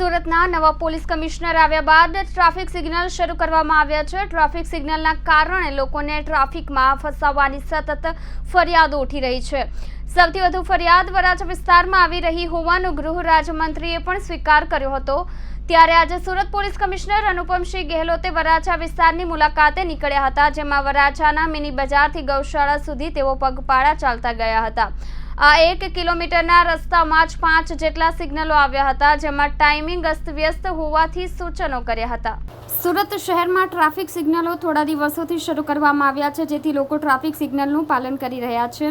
સુરતના નવા police commissioner આવ્યા બાદ ટ્રાફિક સિગ્નલ શરૂ કરવામાં આવ્યા છે. ટ્રાફિક સિગ્નલના કારણે લોકોને ટ્રાફિકમાં ફસાવવાની સતત ફરિયાદો ઉઠી રહી છે. સૌથી વધુ ફરિયાદ વરાછા વિસ્તારમાં આવી રહી હોવાનો ગૃહ રાજ્યમંત્રીએ પણ સ્વીકાર કર્યો હતો. ત્યારે આજે સુરત પોલીસ કમિશનર અનુપમસિંહ ગેહલોતે વરાછા વિસ્તારની મુલાકાતે નીકળ્યા હતા, જેમાં વરાછાના મિની બજારથી ગૌશાળા સુધી તેઓ પગપાળા ચાલતા ગયા હતા. આ એક કિલોમીટરના રસ્તામાં જ પાંચ જેટલા સિગ્નલો આવ્યા હતા, જેમાં ટાઈમિંગ અસ્તવ્યસ્ત હોવાથી સૂચનો કર્યા હતા. સુરત શહેરમાં ટ્રાફિક સિગ્નલો થોડા દિવસોથી શરૂ કરવામાં આવ્યા છે, જેથી લોકો ટ્રાફિક સિગ્નલનું પાલન કરી રહ્યા છે.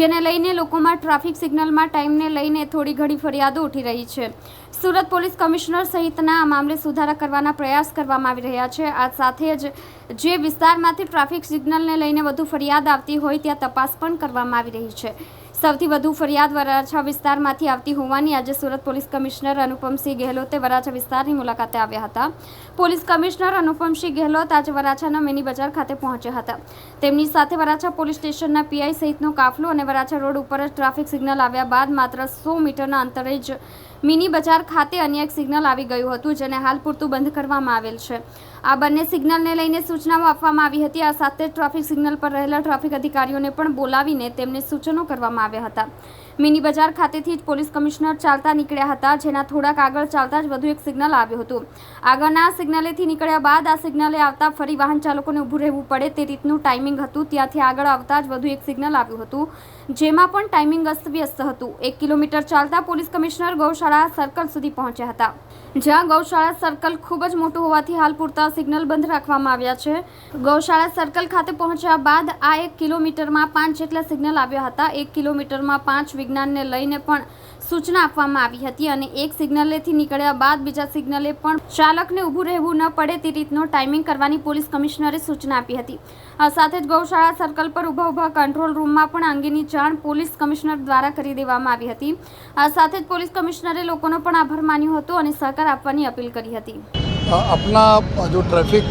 જેને લઈને લોકોમાં ટ્રાફિક સિગ્નલમાં ટાઈમને લઈને થોડી ઘણી ફરિયાદો ઉઠી રહી છે. સુરત પોલીસ કમિશનર સહિતના આ મામલે સુધારા કરવાના પ્રયાસ કરવામાં આવી રહ્યા છે. આ સાથે જ જે વિસ્તારમાંથી ટ્રાફિક સિગ્નલને લઈને વધુ ફરિયાદ આવતી હોય, ત્યાં તપાસ પણ કરવામાં આવી રહી છે. સૌથી વધુ ફરિયાદ વરાછા વિસ્તારમાંથી આવતી હોવાની આજે સુરત પોલીસ કમિશનર અનુપમસિંહ ગેહલોતે વરાછા વિસ્તારની મુલાકાતે આવ્યા હતા. પોલીસ કમિશનર અનુપમસિંહ ગેહલોત આજે વરાછાના મિની બજાર ખાતે પહોંચ્યા હતા. તેમની સાથે વરાછા પોલીસ સ્ટેશનના પીઆઈ સહિતનો કાફલો અને વરાછા રોડ ઉપર જ ટ્રાફિક સિગ્નલ આવ્યા બાદ માત્ર સો મીટરના અંતરે જ મિની બજાર ખાતે અન્ય એક સિગ્નલ આવી ગયું હતું, જેને હાલ પૂરતું બંધ કરવામાં આવેલ છે. આ બંને સિગ્નલને લઈને સૂચનાઓ આપવામાં આવી હતી. આ સાથે ટ્રાફિક સિગ્નલ પર રહેલા ટ્રાફિક અધિકારીઓને પણ બોલાવીને તેમને સૂચનો કરવામાં આવ્યા હતા. મિની બજાર ખાતેથી જ પોલીસ કમિશનર ચાલતા નીકળ્યા હતા, જેના થોડાક આગળ ચાલતા જ વધુ એક સિગ્નલ આવ્યું હતું. આગળના સિગ્નલેથી નીકળ્યા બાદ આ સિગ્નલે આવતા ફરી વાહન ચાલકોને ઊભું રહેવું પડે તે રીતનું ટાઈમિંગ હતું. ત્યાંથી આગળ આવતા જ વધુ એક સિગ્નલ આવ્યું હતું, જેમાં પણ ટાઈમિંગ અસ્તવ્યસ્ત હતું. એક કિલોમીટર ચાલતા પોલીસ કમિશનર ગૌશાળા સર્કલ સુધી પહોંચ્યા હતા. જ્યાં ગૌશાળા સર્કલ ખૂબ જ મોટું હોવાથી હાલ પૂરતા સિગ્નલ બંધ રાખવામાં આવ્યા છે. ગૌશાળા સર્કલ ખાતે પહોંચ્યા બાદ આ એક કિલોમીટરમાં પાંચ જેટલા સિગ્નલ આવ્યા હતા. એક કિલોમીટરમાં પાંચ વિજ્ઞાનને લઈને પણ સૂચના આપવામાં આવી હતી અને એક સિગ્નલેથી નીકળ્યા બાદ બીજા સિગ્નલે પણ ચાલકને ઊભું રહેવું ન પડે તે રીતનો ટાઈમિંગ કરવાની પોલીસ કમિશનરે સૂચના આપી હતી. આ સાથે જ ગૌશાળા સર્કલ પર ઊભા ઊભા કંટ્રોલ રૂમમાં પણ અંગેની જાણ પોલીસ કમિશનર દ્વારા કરી દેવામાં આવી હતી. આ સાથે જ પોલીસ કમિશનરે લોકોનો પણ આભાર માન્યો હતો અને સહકાર આપવાની અપીલ કરી હતી. अपना जो ट्रैफिक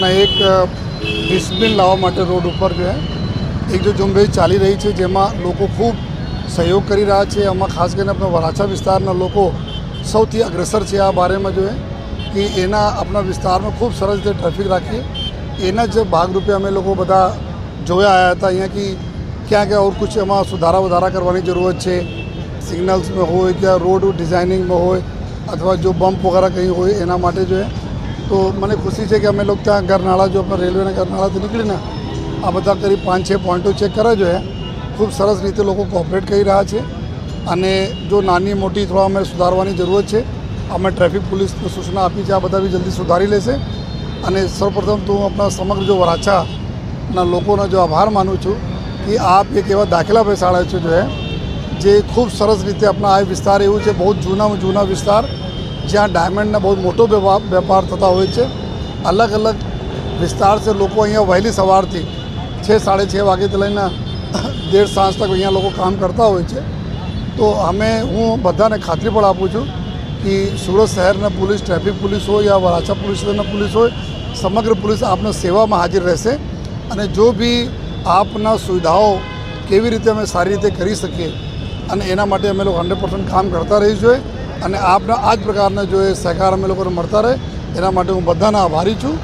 ना एक લાવવા માટે રોડ ઉપર જે એક જો ઝુંબેશ ચાલી રહી છે જેમાં લોકો ખૂબ સહયોગ કરી રહ્યા છે. આમાં ખાસ કરીને આપણા વરાછા વિસ્તારના લોકો સૌથી અગ્રેસર છે આ બારેમાં જોઈએ કે એના આપણા વિસ્તારમાં ખૂબ સરસ રીતે ટ્રાફિક રાખીએ. એના જ ભાગરૂપે અમે લોકો બધા જોયા આવ્યા હતા અહીંયા કે ક્યાં ક્યાં ઓર કુછ એમાં સુધારા વધારા કરવાની જરૂરત છે. સિગ્નલ્સમાં હોય કે રોડ ડિઝાઇનિંગમાં હોય અથવા જો બમ્પ વગેરે કંઈ હોય એના માટે જોઈએ તો મને ખુશી છે કે અમે લોકો ત્યાં ગરનાળા જો આપણે રેલવેના ગરનાળાથી નીકળીને આ બધા કરીબ પાંચ, છ પોઈન્ટો ચેક કરે જોઈએ ખૂબ સરસ રીતે લોકો કોઓપરેટ કરી રહ્યા છે અને જો નાની મોટી થોડા અમે સુધારવાની જરૂરત છે, અમે ટ્રાફિક પોલીસને સૂચના આપી છે, આ બધા બી જલ્દી સુધારી લેશે. અને સૌપ્રથમ તો હું આપણા સમગ્ર જો વરાછાના લોકોનો જો આભાર માનું છું કે આપ એક એવા દાખલા બેસાડે છે જો જે ખૂબ સરસ રીતે આપણા આ વિસ્તાર એવું છે, બહુ જૂનામાં જૂના વિસ્તાર, જ્યાં ડાયમંડના બહુ મોટો વેપાર થતા હોય છે. અલગ અલગ વિસ્તાર છે, લોકો અહીંયા વહેલી સવારથી છ, સાડે છ વાગ્યાથી લઈને દેર સાંજ તક અહીંયા લોકો કામ કરતા હોય છે. તો અમે, હું બધાને ખાતરી પણ આપું છું કે સુરત શહેરના પોલીસ, ટ્રાફિક પોલીસ હોય યા વરાછા પોલીસ સ્ટેશનના પોલીસ હોય, સમગ્ર પોલીસ આપના સેવામાં હાજર રહેશે અને જો બી આપના સુવિધાઓ કેવી રીતે અમે સારી રીતે કરી શકીએ અને એના માટે અમે લોકો હંડ્રેડ કામ કરતા રહી જોઈએ અને આપના આ જ પ્રકારના જો એ સહકાર અમે લોકોને મળતા રહે, એના માટે હું બધાના આભારી છું.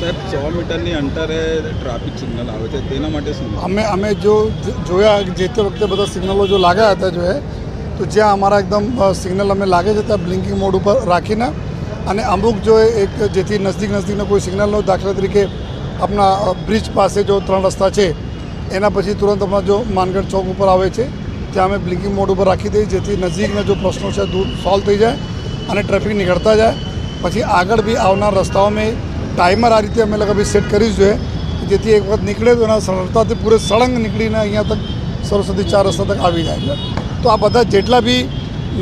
સાહેબ, સો મીટરની અંતરે ટ્રાફિક સિગ્નલ આવે છે, તેના માટે શું? અમે અમે જો જોયા જે તે વખતે બધા સિગ્નલો જો લાગ્યા હતા જો તો જ્યાં અમારા એકદમ સિગ્નલ અમે લાગે છે ત્યાં બ્લિંકિંગ મોડ ઉપર રાખીને અને અમુક જો એક જેથી નજીક નજીકનો કોઈ સિગ્નલનો દાખલા તરીકે આપણા બ્રિજ પાસે જો ત્રણ રસ્તા છે, એના પછી તુરંત અમારા જો માનગઢ ચોક ઉપર આવે છે, ત્યાં અમે બ્લિંકિંગ મોડ ઉપર રાખી દઈએ, જેથી નજીકના જો પ્રશ્નો છે દૂર સોલ્વ થઈ જાય અને ટ્રાફિક નીકળતા જાય. પછી આગળ બી આવનાર રસ્તાઓમાં ટાઈમર આ રીતે અમે લોકો બી સેટ કરી જોઈએ જેથી એક વખત નીકળે તો એના સરળતાથી પૂરે સળંગ નીકળીને અહીંયા તક સરસ્વતી ચાર રસ્તા તક આવી જાય છે. તો આ બધા જેટલા બી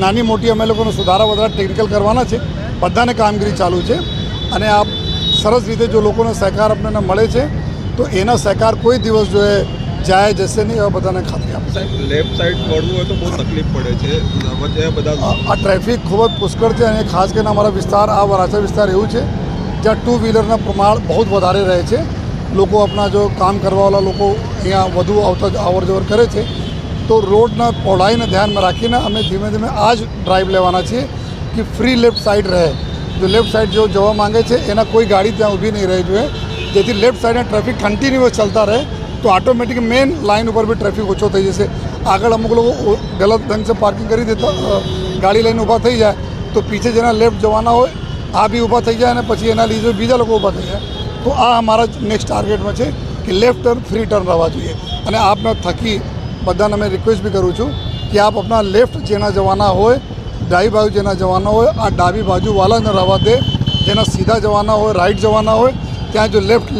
નાની મોટી અમે લોકોને સુધારા વધારા ટેકનિકલ કરવાના છે બધાને કામગીરી ચાલુ છે. અને આ સરસ રીતે જો લોકોનો સહકાર આપણને મળે છે તો એના સહકાર કોઈ દિવસ જો જાય જશે નહીં એવા બધાને ખાતરી આપે સાહેબ લેફ્ટ સાઈડ વળવું હોય તો બહુ તકલીફ પડે છે. બધા આ ટ્રાફિક ખૂબ જ પુષ્કળ છે અને ખાસ કરીને અમારા વિસ્તાર આ વરાછા વિસ્તાર એવું છે જ્યાં ટુ વ્હીલરના પ્રમાણ બહુ વધારે રહે છે. લોકો આપણા જો કામ કરવાવાળા લોકો અહીંયા વધુ આવતા અવર જવર કરે છે. તો રોડના પહોળાઈને ધ્યાનમાં રાખીને અમે ધીમે ધીમે આ જ ડ્રાઈવ લેવાના છીએ કે ફ્રી લેફ્ટ સાઈડ રહે. જો લેફ્ટ સાઈડ જો જવા માંગે છે, એના કોઈ ગાડી ત્યાં ઊભી નહીં રહી જોઈએ. જેથી લેફ્ટ સાઈડના ટ્રાફિક કન્ટિન્યુઅસ ચાલતા રહે, તો ઓટોમેટિક મેઇન લાઇન ઉપર બી ટ્રાફિક ઓછો થઈ જશે. આગળ અમુક લોકો ગલત ઢંગસે પાર્કિંગ કરી દેતા ગાડી લઈને ઊભા થઈ જાય. તો પીછે જેના લેફ્ટ જવાના હોય આ બી ઊભા થઈ જાય અને પછી એના લીધે બીજા લોકો ઊભા થઈ જાય તો આ અમારા નેક્સ્ટ ટાર્ગેટમાં છે કે લેફ્ટ ટર્ન ફ્રી ટર્ન રહેવા જોઈએ. અને આપને થકી બધાને મેં રિક્વેસ્ટ બી કરું છું કે આપ આપણા લેફ્ટ જેના જવાના હોય ડાબી બાજુ જેના જવાના હોય, આ ડાબી બાજુવાળાને રહેવા દે. જેના સીધા જવાના હોય રાઈટ જવાના હોય, ત્યાં જો લેફ્ટ